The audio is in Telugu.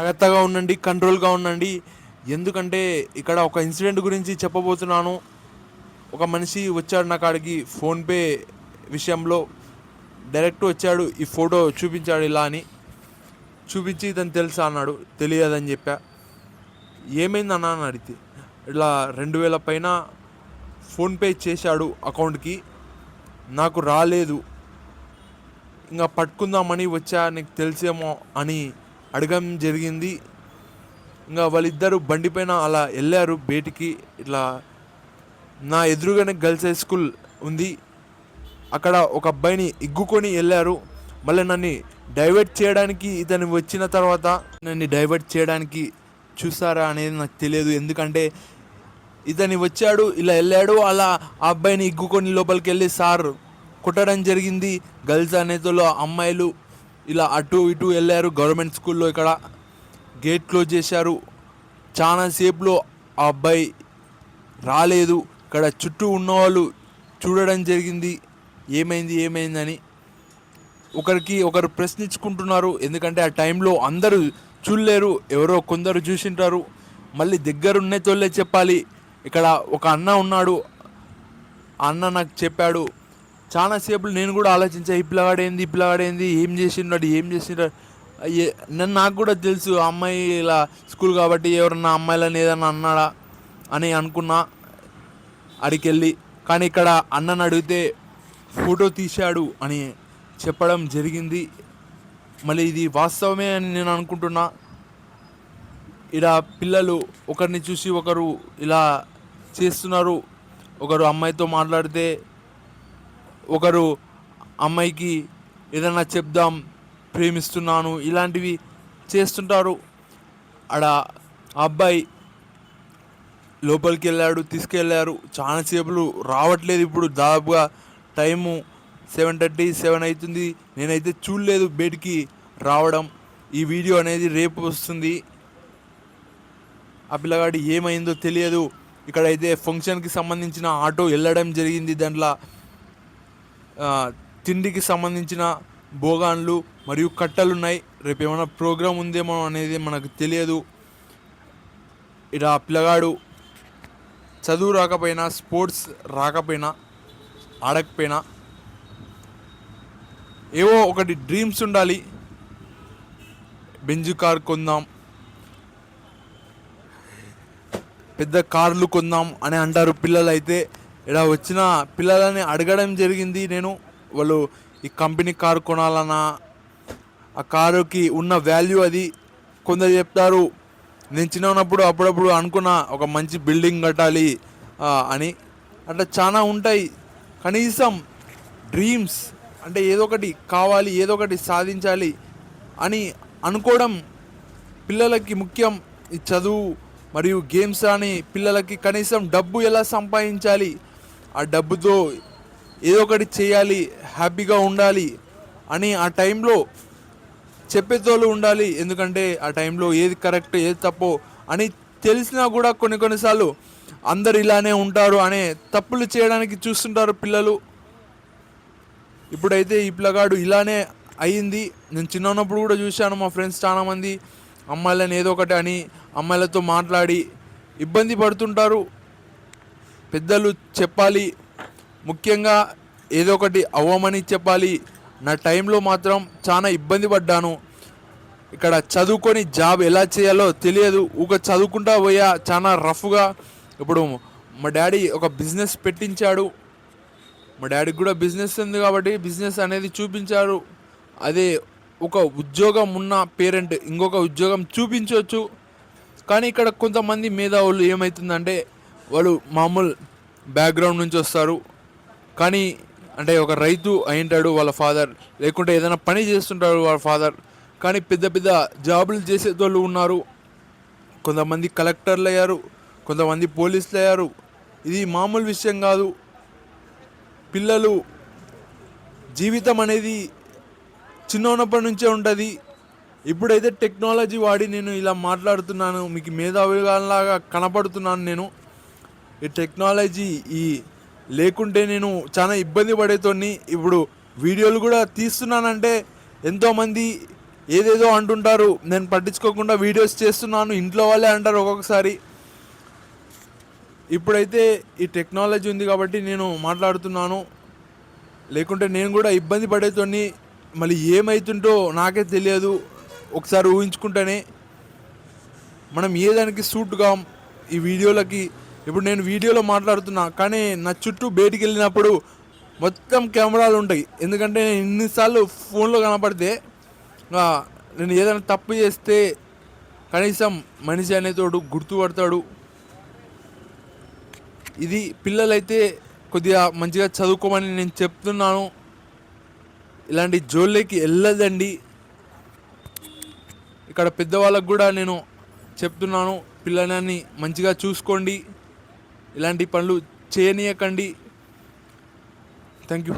జాగ్రత్తగా ఉండండి కంట్రోల్గా ఉండండి. ఎందుకంటే ఇక్కడ ఒక ఇన్సిడెంట్ గురించి చెప్పబోతున్నాను. ఒక మనిషి వచ్చాడు నా కాడికి ఫోన్పే విషయంలో. డైరెక్ట్ వచ్చాడు ఈ ఫోటో చూపించాడు ఇలా అని. చూపించి ఇతను తెలుసా అన్నాడు తెలియదని చెప్పా. ఏమైందన్నా అని అడిగితే ఇట్లా రెండు వేల పైన ఫోన్పే చేశాడు అకౌంట్కి. నాకు రాలేదు. ఇంకా పట్టుకుందామని వచ్చా నీకు తెలిసేమో అని అడగడం జరిగింది. ఇంకా వాళ్ళిద్దరు బండి పైన అలా వెళ్ళారు బయటికి ఇట్లా నా ఎదురుగానే గర్ల్స్ హై స్కూల్ ఉంది. అక్కడ ఒక అబ్బాయిని ఇగ్గుకొని వెళ్ళారు మళ్ళీ నన్ను డైవర్ట్ చేయడానికి ఇతను వచ్చిన తర్వాత నన్ను డైవర్ట్ చేయడానికి చూస్తారా అనేది నాకు తెలియదు. ఎందుకంటే ఇతని వచ్చాడు ఇలా వెళ్ళాడు అలా ఆ అబ్బాయిని ఇగ్గుకొని లోపలికి వెళ్ళి సార్ కొట్టడం జరిగింది. గర్ల్స్ అనేతలో అమ్మాయిలు ఇలా అటు ఇటు వెళ్ళారు. గవర్నమెంట్ స్కూల్లో ఇక్కడ గేట్ క్లోజ్ చేశారు. చాలా సేపులో ఆ అబ్బాయి రాలేదు. ఇక్కడ చుట్టూ ఉన్నవాళ్ళు చూడడం జరిగింది. ఏమైంది ఏమైందని ఒకరికి ఒకరు ప్రశ్నించుకుంటున్నారు. ఎందుకంటే ఆ టైంలో అందరూ చూడలేరు. ఎవరో కొందరు చూసింటారు. మళ్ళీ దగ్గరున్నే తోళ్ళే చెప్పాలి. ఇక్కడ ఒక అన్న ఉన్నాడు. ఆ అన్న నాకు చెప్పాడు చాలా సేపు నేను కూడా ఆలోచించా ఈ పిల్లగాడేంది ఈ పిల్లగాడేంది ఏం చేసిండాడు ఏం చేసిండాడు నన్ను నాకు కూడా తెలుసు ఆ అమ్మాయి ఇలా స్కూల్ కాబట్టి ఎవరన్నా అమ్మాయిలని ఏదన్నా అన్నాడా అని అనుకున్నా అడికెళ్ళి. కానీ ఇక్కడ అన్నని అడిగితే ఫోటో తీశాడు అని చెప్పడం జరిగింది. మళ్ళీ ఇది వాస్తవమే అని నేను అనుకుంటున్నా. ఇలా పిల్లలు ఒకరిని చూసి ఒకరు ఇలా చేస్తున్నారు. ఒకరు అమ్మాయితో మాట్లాడితే ఒకరు అమ్మాయికి ఏదైనా చెప్దాం ప్రేమిస్తున్నాను ఇలాంటివి చేస్తుంటారు. ఆడ ఆ అబ్బాయి లోపలికి వెళ్ళాడు తీసుకెళ్ళారు. చాలా సేపులు రావట్లేదు ఇప్పుడు. దాదాపుగా టైము సెవెన్ థర్టీ సెవెన్ అవుతుంది. నేనైతే చూడలేదు బెడ్కి రావడం. ఈ వీడియో అనేది రేపు వస్తుంది. ఆ పిల్లగాడి ఏమైందో తెలియదు. ఇక్కడైతే ఫంక్షన్కి సంబంధించిన ఆటో వెళ్ళడం జరిగింది. దాంట్లో తిండికి సంబంధించిన భోగాన్లు మరియు కట్టలు ఉన్నాయి రేపు ఏమైనా ప్రోగ్రాం ఉందేమో అనేది మనకు తెలియదు. ఇలా పిల్లగాడు చదువు రాకపోయినా స్పోర్ట్స్ రాకపోయినా ఆడకపోయినా ఏవో ఒకటి డ్రీమ్స్ ఉండాలి. బెంజ్ కార్ కొందాం. పెద్ద కార్లు కొందాం అని అంటారు పిల్లలు అయితే ఇలా వచ్చిన పిల్లలని అడగడం జరిగింది. నేను వాళ్ళు ఈ కంపెనీ కారు కొనాలన్నా ఆ కారుకి ఉన్న వాల్యూ అది కొందరు చెప్తారు. నేను చిన్న ఉన్నప్పుడు అప్పుడప్పుడు అనుకున్న ఒక మంచి బిల్డింగ్ కట్టాలి అని. అట్లా చాలా ఉంటాయి. కనీసం డ్రీమ్స్ అంటే ఏదో ఒకటి కావాలి ఏదో ఒకటి సాధించాలి అని అనుకోవడం పిల్లలకి ముఖ్యం. ఈ చదువు మరియు గేమ్స్ అని పిల్లలకి కనీసం డబ్బు ఎలా సంపాదించాలి ఆ డబ్బుతో ఏదో ఒకటి చేయాలి హ్యాపీగా ఉండాలి అని ఆ టైంలో చెప్పేతోళ్ళు ఉండాలి. ఎందుకంటే ఆ టైంలో ఏది కరెక్ట్ ఏది తప్పో అని తెలిసినా కూడా కొన్ని కొన్నిసార్లు అందరు ఇలానే ఉంటారు అనే తప్పులు చేయడానికి చూస్తుంటారు పిల్లలు. ఇప్పుడైతే ఈ పిల్లగాడు ఇలానే అయ్యింది నేను చిన్న ఉన్నప్పుడు కూడా చూశాను మా ఫ్రెండ్స్ చాలామంది అమ్మాయిలని ఏదో ఒకటి అని అమ్మాయిలతో మాట్లాడి ఇబ్బంది పడుతుంటారు. పెద్దలు చెప్పాలి. ముఖ్యంగా ఏదో ఒకటి అవ్వమని చెప్పాలి. నా టైంలో మాత్రం చాలా ఇబ్బంది పడ్డాను. ఇక్కడ చదువుకొని జాబ్ ఎలా చేయాలో తెలియదు. ఊక చదువుకుంటా పోయా చాలా రఫ్గా. ఇప్పుడు మా డాడీ ఒక బిజినెస్ పెట్టించాడు. మా డాడీకి కూడా బిజినెస్ ఉంది కాబట్టి బిజినెస్ అనేది చూపించారు. అదే ఒక ఉద్యోగం ఉన్న పేరెంట్ ఇంకొక ఉద్యోగం చూపించవచ్చు కానీ ఇక్కడ కొంతమంది మేధావులు ఏమవుతుందంటే వాళ్ళు మామూలు బ్యాక్గ్రౌండ్ నుంచి వస్తారు. కానీ అంటే ఒక రైతు అయింటాడు వాళ్ళ ఫాదర్ లేకుంటే ఏదైనా పని చేస్తుంటాడు వాళ్ళ ఫాదర్ కానీ పెద్ద పెద్ద జాబులు చేసేటోళ్ళు ఉన్నారు. కొంతమంది కలెక్టర్లు అయ్యారు. కొంతమంది పోలీసులు అయ్యారు. ఇది మామూలు విషయం కాదు. పిల్లలు జీవితం అనేది చిన్న ఉన్నప్పటి నుంచే ఉంటుంది. ఇప్పుడైతే టెక్నాలజీ వాడి నేను ఇలా మాట్లాడుతున్నాను. మీకు మేధావిలాగా కనపడుతున్నాను నేను. ఈ టెక్నాలజీ ఈ లేకుంటే నేను చాలా ఇబ్బంది పడేతోని ఇప్పుడు వీడియోలు కూడా తీస్తున్నానంటే ఎంతోమంది ఏదేదో అంటుంటారు. నేను పట్టించుకోకుండా వీడియోస్ చేస్తున్నాను. ఇంట్లో వాళ్ళే అంటారు ఒక్కొక్కసారి. ఇప్పుడైతే ఈ టెక్నాలజీ ఉంది కాబట్టి నేను మాట్లాడుతున్నాను. లేకుంటే నేను కూడా ఇబ్బంది పడేతోని మళ్ళీ ఏమవుతుంటో నాకే తెలియదు. ఒకసారి ఊహించుకుంటేనే మనం ఏ దానికి సూట్గా ఈ వీడియోలకి ఇప్పుడు నేను వీడియోలో మాట్లాడుతున్నా కానీ నా చుట్టూ బయటికి వెళ్ళినప్పుడు మొత్తం కెమెరాలు ఉంటాయి. ఎందుకంటే నేను ఇన్నిసార్లు ఫోన్లో కనపడితే నేను ఏదైనా తప్పు చేస్తే కనీసం మనిషి అనేతోడు గుర్తుపడతాడు. ఇది పిల్లలైతే కొద్దిగా మంచిగా చదువుకోమని నేను చెప్తున్నాను. ఇలాంటి జోళ్ళకి వెళ్ళదండి. ఇక్కడ పెద్దవాళ్ళకు కూడా నేను చెప్తున్నాను పిల్లలని మంచిగా చూసుకోండి. ఇలాంటి పనులు చేయనీయకండి. Thank you